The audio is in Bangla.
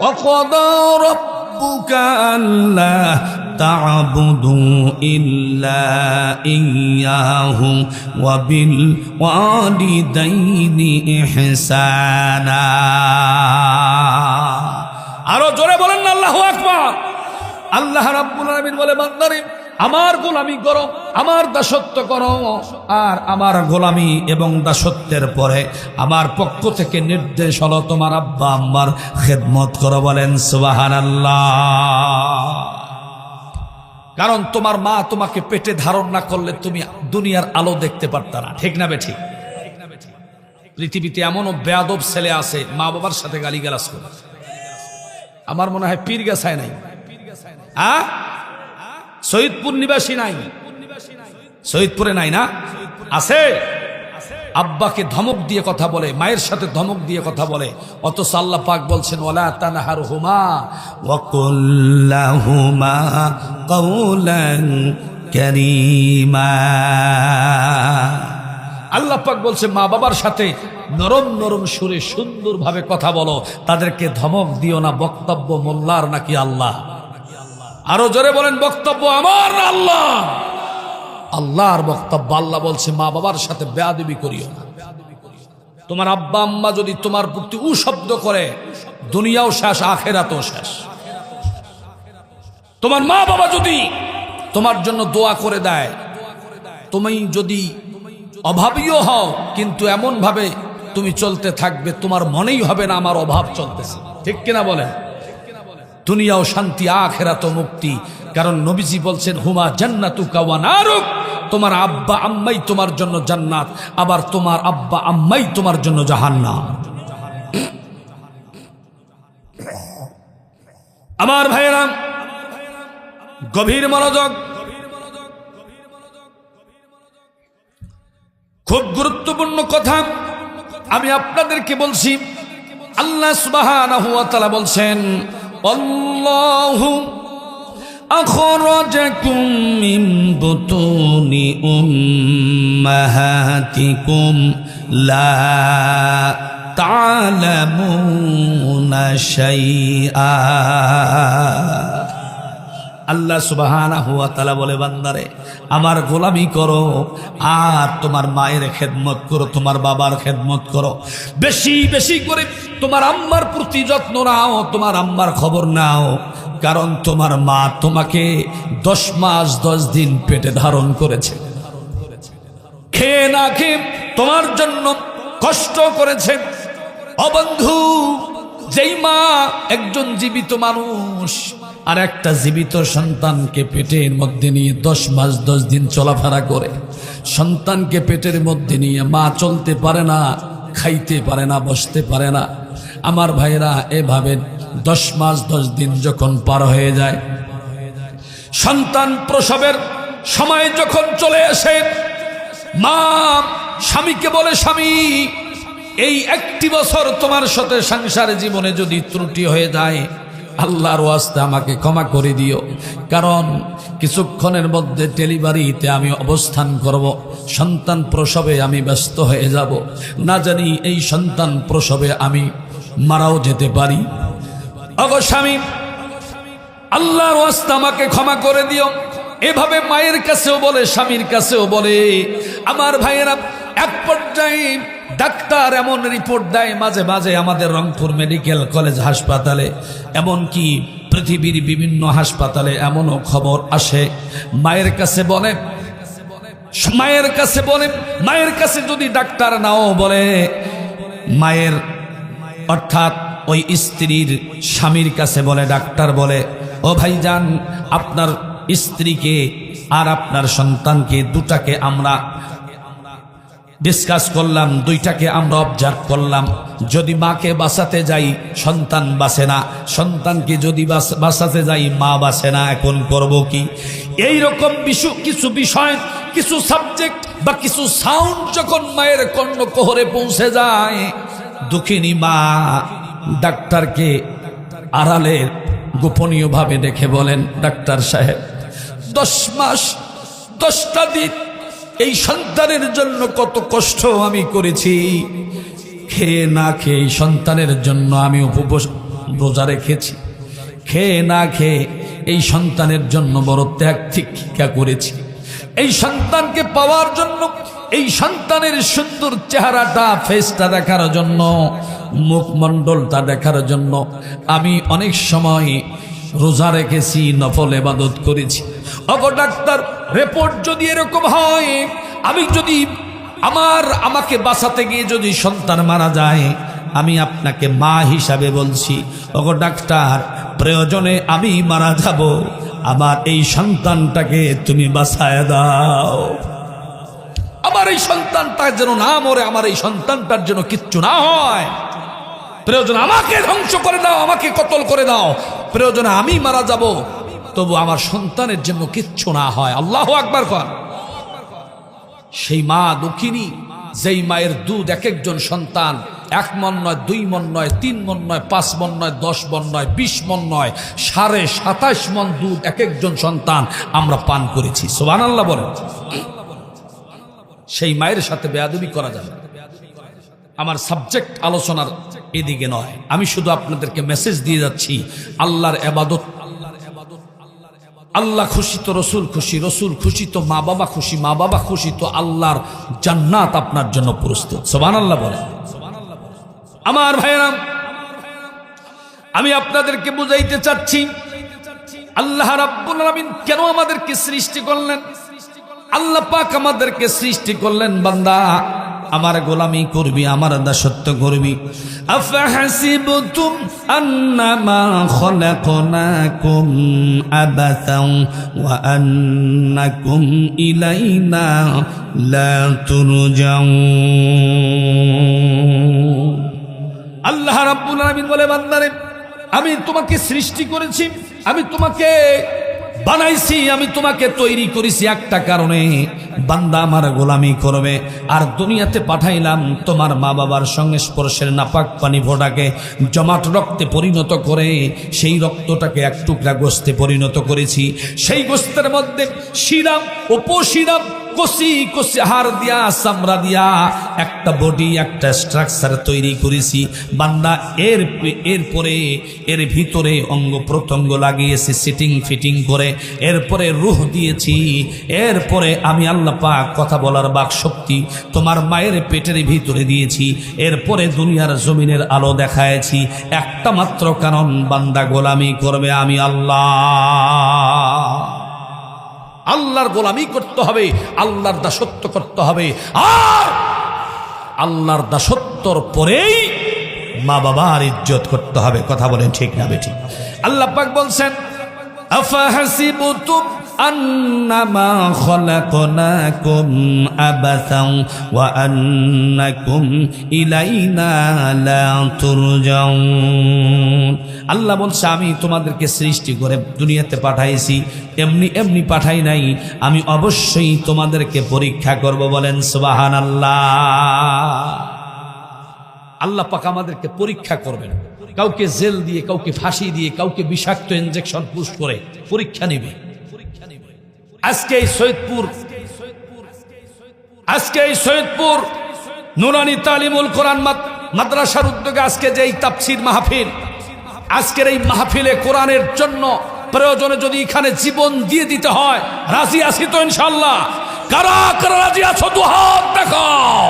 وقضى ربك ألا تعبدوا إلا إياه وبالوالدين إحسانا আরো জোরে বলেন না আল্লাহু আকবার আল্লাহ রাব্বুল আলামিন বলে বান্দারে আমার গোলামি করো, আমার দাসত্ব করো, আর আমার গোলামি এবং দাসত্বের পরে আমার পক্ষ থেকে নির্দেশ হলো তোমার আব্বা আম্মার খেদমত করো বলেন, সুবহানাল্লাহ। কারণ তোমার মা তোমাকে পেটে ধারণ না করলে তুমি দুনিয়ার আলো দেখতে পারত না, ঠিক না বেঠি? পৃথিবীতে এমনও বেয়াদব ছেলে আছে, মা বাবার সাথে গালিগালাজ করে। আমার মনে হয় পীর গাছায় নাই। আ? শহীদপুর নিবাসী নাই। শহীদপুরে নাই না? আছে? আব্বাকে ধমক দিয়ে কথা বলে, মায়ের সাথে ধমক দিয়ে কথা বলে। অত আল্লাহ পাক বলছেন ওলা হুমা আল্লাহ পাক বলছে, মা বাবার সাথে নরম নরম সুরে সুন্দরভাবে কথা বলো। তাদেরকে ধমক দিও না, বক্তব্য মোল্লার নাকি আল্লাহ? আরও জোরে বলেন, বক্তব্য আমার আল্লাহ? আল্লাহর বক্তব্য, আল্লাহ বলছে, মা বাবার সাথে বেয়াদবি করিও না। তোমার আব্বা আম্মা যদি তোমার প্রতি উ শব্দ করে, দুনিয়াও শেষ, আখেরাতও শেষ। তোমার মা বাবা যদি তোমার জন্য দোয়া করে দেয়, তুমি যদি অভাবীও হও, কিন্তু এমন ভাবে তুমি চলতে থাকবে, তোমার মনেই হবে না, আমার অভাব চলতেছে। ঠিক কিনা বলেন? দুনিয়াও শান্তি, আখেরাত মুক্তি। কারণ নবীজি বলছেন, হুমা জান্নাতু কাওয়ানারুক তোমার আব্বা, আম্মাই তোমার জন্য জান্নাত, আবার তোমার আব্বা, আম্মাই তোমার জন্য জাহান্নাম। আমার ভাইয়েরা, গভীর মনোযোগ, খুব গুরুত্বপূর্ণ কথা আমি আপনাদেরকে বলছি। আল্লাহ তাআলা বলছেন الله أخرجكم من بطون أمهاتكم لا تعلمون شيئا আল্লাহ সুবাহানা হুয়া তালা বলে, বান্দারে, আমার গোলামি করো আর তোমার মায়ের খেদমত করো, তোমার বাবার খেদমত করো। বেশি বেশি করে তোমার আম্মার প্রতি যত্ন নাও, তোমার আম্মার খবর নাও, কারণ তোমার মা তোমাকে দশ মাস, দশ দিন পেটে ধারণ করেছে। খেয়ে না খেয়ে তোমার জন্য কষ্ট করেছে। অবন্ধু, যেই মা একজন জীবিত মানুষ আর একটা জীবিত সন্তানকে পেটের মধ্যে নিয়ে দশ মাস, দশ দিন চলাফেরা করে। সন্তানকে পেটের মধ্যে নিয়ে মা চলতে পারে না, খাইতে পারে না, বসতে পারে না। আমার ভাইরা এভাবে দশ মাস, দশ দিন যখন পার হয়ে যায়, সন্তান প্রসবের সময় যখন চলে আসে, মা স্বামীকে বলে, স্বামী, এই একটি বছর তোমার সাথে সংসার জীবনে যদি ত্রুটি হয়ে যায় আল্লাহর ওয়াস্তে আমাকে ক্ষমা করে দিও। কারণ কিছুক্ষণের মধ্যে ডেলিভারিতে আমি অবস্থান করব, সন্তান প্রসবে আমি ব্যস্ত হয়ে যাব। না জানি এই সন্তান প্রসবে আমি মারাও যেতে পারি। অগ স্বামী, আল্লাহর ওয়াস্তে আমাকে ক্ষমা করে দিও। এভাবে মায়ের কাছেও বলে, স্বামীর কাছেও বলে, আমার ভাইয়েরা এক পর্যায়ে ডাক্তার এমন রিপোর্ট দেয়, মাঝে মাঝে আমাদের রংপুর মেডিকেল কলেজ হাসপাতালে। এমনকি পৃথিবীর বিভিন্ন হাসপাতালে এমনও খবর আসে। মায়ের কাছে বলে, মায়ের কাছে বলে, মায়ের কাছে যদি ডাক্তার নাও বলে, মায়ের অর্থাৎ ওই স্ত্রীর স্বামীর কাছে বলে, ডাক্তার বলে, ও ভাইজান, আপনার স্ত্রীকে আর আপনার সন্তানকে দুটাকে আমরা ডিসকাস করলাম, দুইটাকে আমরা অবজার্ভ করলাম। যদি মাকে বাঁচাতে যাই, সন্তান বাঁচে না। সন্তানকে যদি বাঁচ- বাঁচাতে যাই, মা বাঁচে না। এখন করব কি? এই রকম কিছু বিষয়, কিছু সাবজেক্ট বা কিছু সাউন্ড যখন মায়ের কর্ণকোহরে পৌঁছে যায়, দুঃখিনী মা ডাক্তারকে আড়ালে গোপনীয়ভাবে দেখে বলেন, ডাক্তার সাহেব, দশ মাস, দশটা দিন এই সন্তানের জন্য কত কষ্ট আমি করেছি। খেয়ে না খেয়ে সন্তানের জন্য আমি উপবাস রোজা রেখেছি। খেয়ে না খেয়ে এই সন্তানের জন্য বড় ত্যাগ শিক্ষা করেছি। এই সন্তানকে পাওয়ার জন্য, এই সন্তানের সুন্দর চেহারাটা ফেসটা দেখার জন্য, মুখমণ্ডলটা দেখার জন্য আমি অনেক সময় রোজা রেখেছি, নফল এবাদত করেছি। অগ ডাক্তার রিপোর্ট যদি এরকম হয়, আমি যদি আমার, আমাকে বাঁচাতে গিয়ে যদি সন্তান মারা যায়, আমি আপনাকে মা হিসাবে বলছি ওগো ডাক্তার, প্রয়োজনে আমি মারা যাব, আমার এই সন্তানটাকে তুমি বাঁচায় দাও। আমার এই সন্তানটা যেন না মরে, আমার এই সন্তানটার যেন কিচ্ছু না হয়। প্রয়োজন আমাকে ধ্বংস করে দাও, আমাকে কতল করে দাও। প্রয়োজনে আমি মারা যাব। তবু আমার সন্তানের জন্য কিচ্ছু না হয়। আল্লাহ আকবার কর। সেই মা দুঃখিনী, যেই মায়ের দুধ এক একজন সন্তান, এক মন নয়, দুই মন নয়, তিন মন নয়, পাঁচ মন নয়, দশ মন নয়, বিশ মন নয়, সাড়ে সাতাশ মন দুধ এক একজন সন্তান আমরা পান করেছি। সোবান আল্লাহ বলেন। সেই মায়ের সাথে বেয়াদবি করা যাবে আমার সাবজেক্ট আলোচনার এদিকে নয়। আমি শুধু আপনাদেরকে মেসেজ দিয়ে যাচ্ছি, আল্লাহর এবাদত, আল্লাহ খুশি তো রসুল খুশি রসুল খুশি তো মা বাবা খুশি, মা বাবা খুশি তো আল্লাহর জান্নাত আপনার জন্য প্রস্তুত। সোবান আল্লাহ বলে আমার ভাইরাম আমি আপনাদেরকে বুঝাইতে চাচ্ছি, আল্লাহ রাব্বুল আলামিন কেন আমাদেরকে সৃষ্টি করলেন? আল্লাহ পাক আমাদেরকে সৃষ্টি করলেন বান্দা। আমার গোলামি করবি, আমার দাসত্ব করবি। আল্লাহ রাব্বুল আলামিন বলে, বান্দারে, আমি তোমাকে সৃষ্টি করেছি, আমি তোমাকে বানাইছি, আমি তোমাকে তৈরি করেছি একটা কারণে। বান্দা আমার গোলামি করবে, আর দুনিয়াতে পাঠাইলাম তোমার মা বাবার সঙ্গে স্পর্শের নাপাক পানি ভোটাকে। জমাট রক্তে পরিণত করে, সেই রক্তটাকে এক টুকরা গোস্তে পরিণত করেছি। সেই গোস্তের মধ্যে শিরাম উপশিরাম কষি কষি হার দিয়া, চামড়া দিয়া একটা বডি একটা স্ট্রাকচার তৈরি করেছি। বান্দা এর এরপরে, এর ভিতরে অঙ্গ প্রত্যঙ্গ লাগিয়েছি সিটিং ফিটিং করে। এরপরে রুহ দিয়েছি। এরপরে আমি আল্লাহ পাক কথা বলার বাক শক্তি তোমার মায়ের পেটের ভিতরে দিয়েছি। এরপরে দুনিয়ার জমিনের আলো দেখায়েছি একটা মাত্র কারণ বান্দা গোলামি করবে আমি আল্লাহ। আল্লাহর গোলামি করতে হবে, আল্লাহর দাসত্ব করতে হবে। আর আল্লাহর দাসত্বর পরেই মা বাবার ইজ্জত করতে হবে। কথা বলেন ঠিক না বেঠিক? আল্লাহ পাক বলছেন, আফাহাসিবতুম আন্নামা খলাকনাকুম আবাসাও ওয়া আন্নাকুম ইলাইনা লা আল্লাহ বলছে, আমি তোমাদেরকে সৃষ্টি করে দুনিয়াতে পাঠাইছি। এমনি এমনি পাঠাই নাই। আমি অবশ্যই তোমাদেরকে পরীক্ষা করব বলেন সুবাহান আল্লাহ আল্লাহ পাক আমাদেরকে পরীক্ষা করবেন। কাউকে জেল দিয়ে, কাউকে ফাঁসি দিয়ে, কাউকে বিষাক্ত ইঞ্জেকশন পুশ করে পরীক্ষা নেবে। আজকে এই সৈয়দপুর, আজকে এই সৈয়দপুর নুরানি তালিমুল কোরআন মাদ্রাসার উদ্যোগে আজকে যে এই তাফসির মাহফিল, আজকের এই মাহফিলে কোরআনের জন্য প্রয়োজনে যদি এখানে জীবন দিয়ে দিতে হয়, রাজি আসি তো ইনশাল্লাহ কারা কারা রাজি আছো, দু হাত দেখাও।